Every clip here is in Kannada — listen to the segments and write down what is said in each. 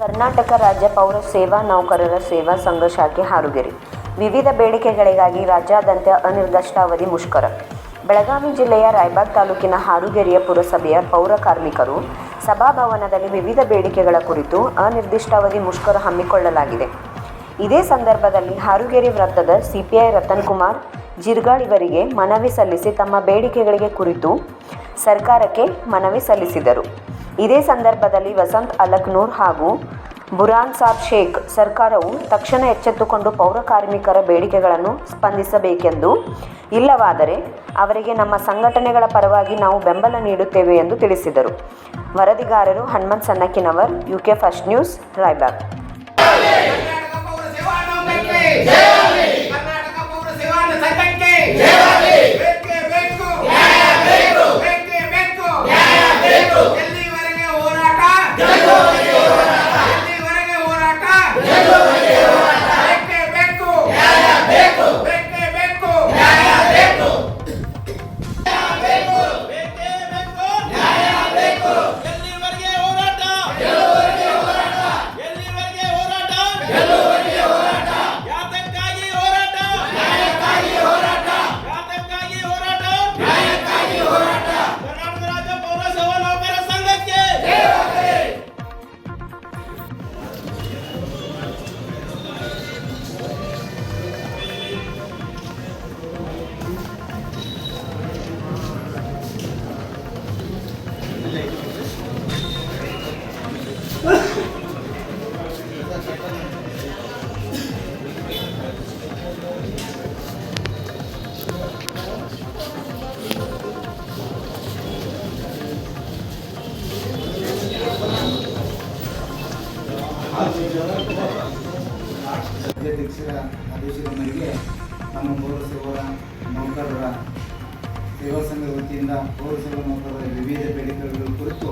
ಕರ್ನಾಟಕ ರಾಜ್ಯ ಪೌರ ಸೇವಾ ನೌಕರರ ಸೇವಾ ಸಂಘ ಶಾಖೆ ಹಾರುಗೆರೆ. ವಿವಿಧ ಬೇಡಿಕೆಗಳಿಗಾಗಿ ರಾಜ್ಯಾದ್ಯಂತ ಅನಿರ್ದಿಷ್ಟಾವಧಿ ಮುಷ್ಕರ. ಬೆಳಗಾವಿ ಜಿಲ್ಲೆಯ ರಾಯಬಾಗ್ ತಾಲೂಕಿನ ಹಾರುಗೆರೆಯ ಪುರಸಭೆಯ ಪೌರ ಕಾರ್ಮಿಕರು ಸಭಾಭವನದಲ್ಲಿ ವಿವಿಧ ಬೇಡಿಕೆಗಳ ಕುರಿತು ಅನಿರ್ದಿಷ್ಟಾವಧಿ ಮುಷ್ಕರ ಹಮ್ಮಿಕೊಳ್ಳಲಾಗಿದೆ. ಇದೇ ಸಂದರ್ಭದಲ್ಲಿ ಹಾರುಗೆರೆ ವೃತ್ತದ ಸಿಪಿಐ ರತನ್ ಕುಮಾರ್ ಜಿರ್ಗಾಳ್ ಇವರಿಗೆ ಮನವಿ ಸಲ್ಲಿಸಿ ತಮ್ಮ ಬೇಡಿಕೆಗಳಿಗೆ ಕುರಿತು ಸರ್ಕಾರಕ್ಕೆ ಮನವಿ ಸಲ್ಲಿಸಿದರು. ಇದೇ ಸಂದರ್ಭದಲ್ಲಿ ವಸಂತ್ ಅಲಕ್ನೂರ್ ಹಾಗೂ ಬುರಾನ್ ಸಾಬ್ ಶೇಖ್ ಸರ್ಕಾರವು ತಕ್ಷಣ ಎಚ್ಚೆತ್ತುಕೊಂಡು ಪೌರ ಕಾರ್ಮಿಕರ ಬೇಡಿಕೆಗಳನ್ನು ಸ್ಪಂದಿಸಬೇಕೆಂದು ಇಲ್ಲವಾದರೆ ಅವರಿಗೆ ನಮ್ಮ ಸಂಘಟನೆಗಳ ಪರವಾಗಿ ನಾವು ಬೆಂಬಲ ನೀಡುತ್ತೇವೆ ಎಂದು ತಿಳಿಸಿದರು. ವರದಿಗಾರರು Hanumanth Sannakkinavar UK first news, Raibag. ಅಧ್ಯಕ್ಷರ ಆದೇಶದ ಮೇರೆಗೆ ನಮ್ಮ ಪೌರ ಸೇವಾ ನೌಕರರ ಸೇವಾ ಸಂಘದ ವತಿಯಿಂದ ನೌಕರರ ವಿವಿಧ ಬೇಡಿಕೆಗಳ ಕುರಿತು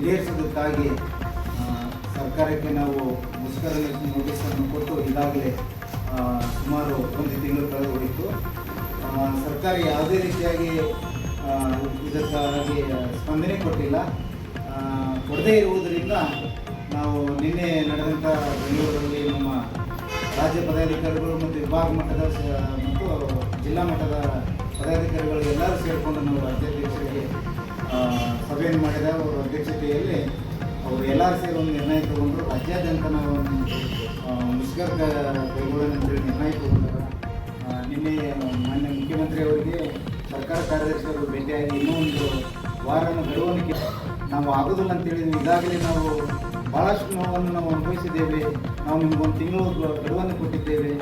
ಈಡೇರಿಸೋದಕ್ಕಾಗಿ ಸರ್ಕಾರಕ್ಕೆ ನಾವು ಮುಷ್ಕರ ನೋಟಿಸನ್ನು ಕೊಟ್ಟು ಈಗಾಗಲೇ ಸುಮಾರು ಒಂದು ತಿಂಗಳು ಕಳೆದು ಹೋಯಿತು ಸರ್ಕಾರ ಯಾವುದೇ ರೀತಿಯಾಗಿ ಇದಕ್ಕಾಗಿ ಸ್ಪಂದನೆ ಕೊಟ್ಟಿಲ್ಲ. ಕೊಡದೇ ಇರುವುದರಿಂದ ನಾವು ನಿನ್ನೆ ನಡೆದಂಥ ಬೆಂಗಳೂರಲ್ಲಿ ನಮ್ಮ ರಾಜ್ಯ ಪದಾಧಿಕಾರಿಗಳು ಮತ್ತು ವಿಭಾಗ ಮಟ್ಟದ ಮತ್ತು ಜಿಲ್ಲಾ ಮಟ್ಟದ ಪದಾಧಿಕಾರಿಗಳು ಎಲ್ಲರೂ ಸೇರಿಕೊಂಡು ನಾವು ರಾಜ್ಯಾಧ್ಯಕ್ಷರಿಗೆ ಸಭೆಯನ್ನು ಮಾಡಿದ ಅವರ ಅಧ್ಯಕ್ಷತೆಯಲ್ಲಿ ಅವರು ಎಲ್ಲರೂ ಸೇರಿ ಒಂದು ನಿರ್ಣಯ ತಗೊಂಡ್ರು. ರಾಜ್ಯಾದ್ಯಂತ ನಾವು ಮುಷ್ಕರ ಕೈಗೊಳ್ಳೋಣ ನಿರ್ಣಯ ತಗೊಂಡರು. ನಿನ್ನೆ ಮಾನ್ಯ ಮುಖ್ಯಮಂತ್ರಿಯವರಿಗೆ ಸರ್ಕಾರ ಕಾರ್ಯದರ್ಶಿಯವರು ಭೇಟಿಯಾಗಿ ಇನ್ನೂ ಒಂದು ವಾರನ ಕೇ- ನಾವು ಆಗೋದಿಲ್ಲ ಅಂತೇಳಿ ಈಗಾಗಲೇ ನಾವು ಭಾಳಷ್ಟು ನೋವನ್ನು ನಾವು ಅನುಭವಿಸಿದ್ದೇವೆ. ನಾವು ನಿಮ್ಗೊಂದು ತಿಂಗಳು ಗಡುವನ್ನು ಕೊಟ್ಟಿದ್ದೇವೆ.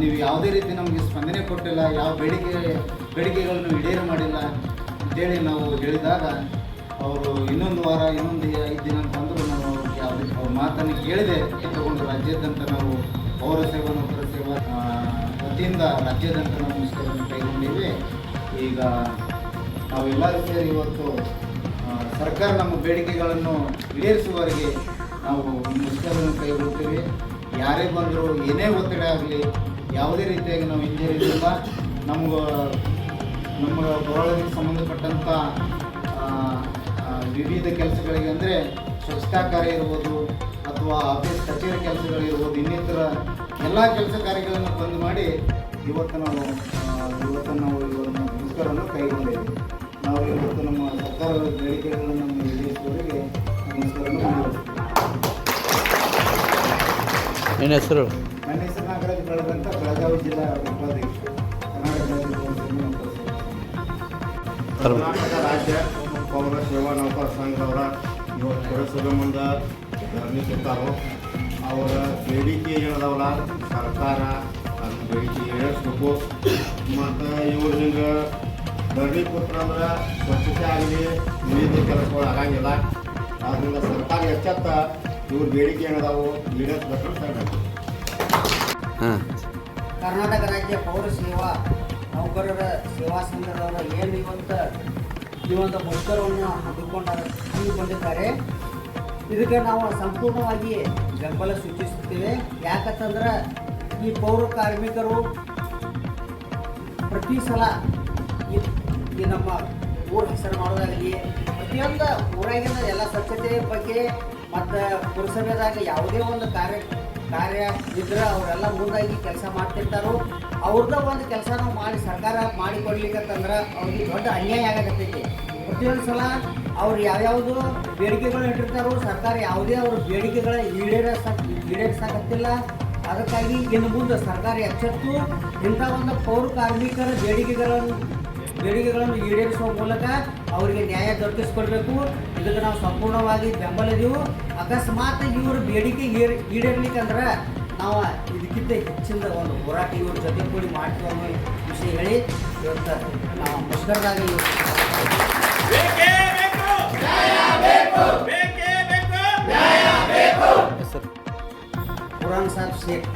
ನೀವು ಯಾವುದೇ ರೀತಿ ನಮಗೆ ಸ್ಪಂದನೆ ಕೊಟ್ಟಿಲ್ಲ, ಯಾವ ಬೇಡಿಕೆ, ಬೇಡಿಕೆಗಳನ್ನು ಈಡೇರು ಮಾಡಿಲ್ಲ ಅಂತೇಳಿ ನಾವು ಹೇಳಿದಾಗ ಅವರು ಇನ್ನೊಂದು ವಾರ, ಇನ್ನೊಂದು ಐದು ದಿನ ಅಂತಂದ್ರು ನಾವು ಯಾವುದೇ ಅವ್ರ ಮಾತನ್ನು ಕೇಳಿದೆ ತಗೊಂಡು ರಾಜ್ಯಾದ್ಯಂತ ನಾವು ಪೌರ ಸೇವಾ, ನೌಕರ ಸೇವಾ ವತಿಯಿಂದ ರಾಜ್ಯಾದ್ಯಂತ ನಾವು ಮುಷ್ಕರವನ್ನು ಕೈಗೊಂಡಿವೆ ಈಗ ನಾವೆಲ್ಲರೂ ಸೇರಿ ಇವತ್ತು ಸರ್ಕಾರ ನಮ್ಮ ಬೇಡಿಕೆಗಳನ್ನು ಈಡೇರಿಸುವವರೆಗೆ ನಾವು ಮುಷ್ಕರವನ್ನು ಕೈಗೊಳ್ಳುತ್ತೇವೆ. ಯಾರೇ ಬಂದರೂ ಏನೇ ಒತ್ತಡ ಆಗಲಿ, ಯಾವುದೇ ರೀತಿಯಾಗಿ ನಾವು ಹಿಂಜರಿದಿಲ್ಲ ನಮ್ಗೆ ನಮ್ಮ ಬರೋಳಿಗೆ ಸಂಬಂಧಪಟ್ಟಂಥ ವಿವಿಧ ಕೆಲಸಗಳಿಗೆ ಅಂದರೆ ಸ್ವಚ್ಛತಾ ಕಾರ್ಯ ಇರ್ಬೋದು ಅಥವಾ ಆಫೀಸ್ ಕಚೇರಿ ಕೆಲಸಗಳಿರ್ಬೋದು ಇನ್ನಿತರ ಎಲ್ಲ ಕೆಲಸ ಕಾರ್ಯಗಳನ್ನು ಬಂದ್ ಮಾಡಿ ಇವತ್ತು ನಾವು ಇವತ್ತು ನಾವು ಇವತ್ತು ಮುಷ್ಕರವನ್ನು ಕೈಗೊಂಡಿದ್ದೇವೆ. ನಾವು ಇವತ್ತು ನಮ್ಮ ಸರ್ಕಾರದ ಬೇಡಿಕೆಗಳನ್ನು ನಮ್ಮ ಈಡೇರಿಸುವವರಿಗೆ ನಮಸ್ಕಾರವನ್ನು ನಿನ್ನ ಹೆಸರು? ನನ್ನ ಹೆಸರು ನಾಗರಾಜ್ ಬೆಳಗಂತ ಬೆಳಗಾವಿ ಜಿಲ್ಲಾ ಉಪಾಧ್ಯಕ್ಷ ಕರ್ನಾಟಕ ರಾಜ್ಯ ಪೌರ ಸೇವಾ ನೌಕರ ಸಂಘ. ಕರ್ನಾಟಕ ರಾಜ್ಯ ಪೌರ ಸೇವಾ ನೌಕರ ಸಂಘದವರ ಇವತ್ತು ಪುರಸಭೆ ಮುಂದೆ ಧರಣಿ ಸುತ್ತಾರೋ ಅವರ ಬೇಡಿಕೆ ಏನದವಲ್ಲ ಸರ್ಕಾರ ಅದನ್ನ ಬೇಡಿಕೆ ಈಡೇರಿಸ್ಬೇಕು ಮತ್ತು ಇವ್ರ ಹಿಂಗೆ ಧರಣಿ ಅಂದ್ರೆ ಸ್ವಚ್ಛತೆ ಆಗಲಿ ವಿವಿಧ ಕೆಲಸಗಳು ಆಗಂಗಿಲ್ಲ. ಆದ್ದರಿಂದ ಸರ್ಕಾರ ಎಚ್ಚೆತ್ತ ಇವ್ರ ಬೇಡಿಕೆ ಏನದಾವು? ಈಡೇರಿಸ್ಬೇಕಂತ ಹೇಳ್ಬೇಕು. ಹಾಂ. ಕರ್ನಾಟಕ ರಾಜ್ಯ ಪೌರ ಸೇವಾ ನೌಕರರ ಸೇವಾ ಸಂಘದವರು ಏನು ಇವತ್ತು ಈ ಒಂದು ಮುಷ್ಕರವನ್ನು ಹಮ್ಮಿಕೊಂಡ ಹಮ್ಮಿಕೊಂಡಿದ್ದಾರೆ. ಇದಕ್ಕೆ ನಾವು ಸಂಪೂರ್ಣವಾಗಿ ಬೆಂಬಲ ಸೂಚಿಸುತ್ತೇವೆ. ಯಾಕಂತಂದ್ರೆ ಈ ಪೌರ ಕಾರ್ಮಿಕರು ಪ್ರತಿ ಸಲ ಈ ನಮ್ಮ ಊರ ಹೆಸರು ಮಾಡೋದಾಗಲಿ ಪ್ರತಿಯೊಂದು ಊರಾಗಿನ ಎಲ್ಲ ಸ್ವಚ್ಛತೆ ಬಗ್ಗೆ ಮತ್ತು ಪುರಸಭೆದಾಗ ಯಾವುದೇ ಒಂದು ಕಾರ್ಯ ಕಾರ್ಯ ಇದ್ರೆ ಅವರೆಲ್ಲ ಮುಂದಾಗಿ ಕೆಲಸ ಮಾಡ್ತಿರ್ತಾರೋ ಅವ್ರದ್ದ ಒಂದು ಕೆಲಸ ನಾವು ಮಾಡಿ ಸರ್ಕಾರ ಮಾಡಿಕೊಡ್ಲಿಕ್ಕಂತಂದ್ರೆ ಅವ್ರಿಗೆ ದೊಡ್ಡ ಅನ್ಯಾಯ ಆಗಕತ್ತೈತಿ. ಪ್ರತಿಯೊಂದು ಸಲ ಅವ್ರು ಯಾವ್ಯಾವುದು ಬೇಡಿಕೆಗಳು ಇಟ್ಟಿರ್ತಾರೋ, ಸರ್ಕಾರ ಯಾವುದೇ ಅವ್ರ ಬೇಡಿಕೆಗಳ ಈಡೇರಿಸ ಈಡೇರಿಸಕತ್ತಿಲ್ಲ. ಅದಕ್ಕಾಗಿ ಇನ್ನು ಮುಂದೆ ಸರ್ಕಾರ ಎಚ್ಚೆತ್ತು ಇಂಥ ಒಂದು ಪೌರ ಕಾರ್ಮಿಕರ ಬೇಡಿಕೆಗಳನ್ನು ಬೇಡಿಕೆಗಳನ್ನು ಈಡೇರಿಸುವ ಮೂಲಕ ಅವರಿಗೆ ನ್ಯಾಯ ದೊರಕಿಸ್ಕೊಡ್ಬೇಕು ಇದಕ್ಕೆ ನಾವು ಸಂಪೂರ್ಣವಾಗಿ ಬೆಂಬಲಿದೆವು ಅಕಸ್ಮಾತ್ ಇವರು ಬೇಡಿಕೆ ಈಡೇರ್ಲಿಕ್ಕೆ ಈಡೇರ್ಲಿಕ್ಕಂದ್ರೆ ನಾವು ಇದಕ್ಕಿಂತ ಹೆಚ್ಚಿನ ಒಂದು ಹೋರಾಟ ಇವ್ರ ಜೊತೆ ಕೂಡಿ ಮಾಡ್ತೀವಿ ಅನ್ನೋ ವಿಷಯ ಹೇಳಿ ಇವತ್ತು ನಾವು ಮುಷ್ಕರದಾಗಿ ಕುರಾನ್ ಸಾಹೇಬ್ ಶೇಖ್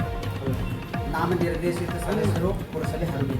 ನಾಮನಿರ್ದೇಶಿತ ಸದಸ್ಯರು ಪುರಸಭೆ ಹರಡಿ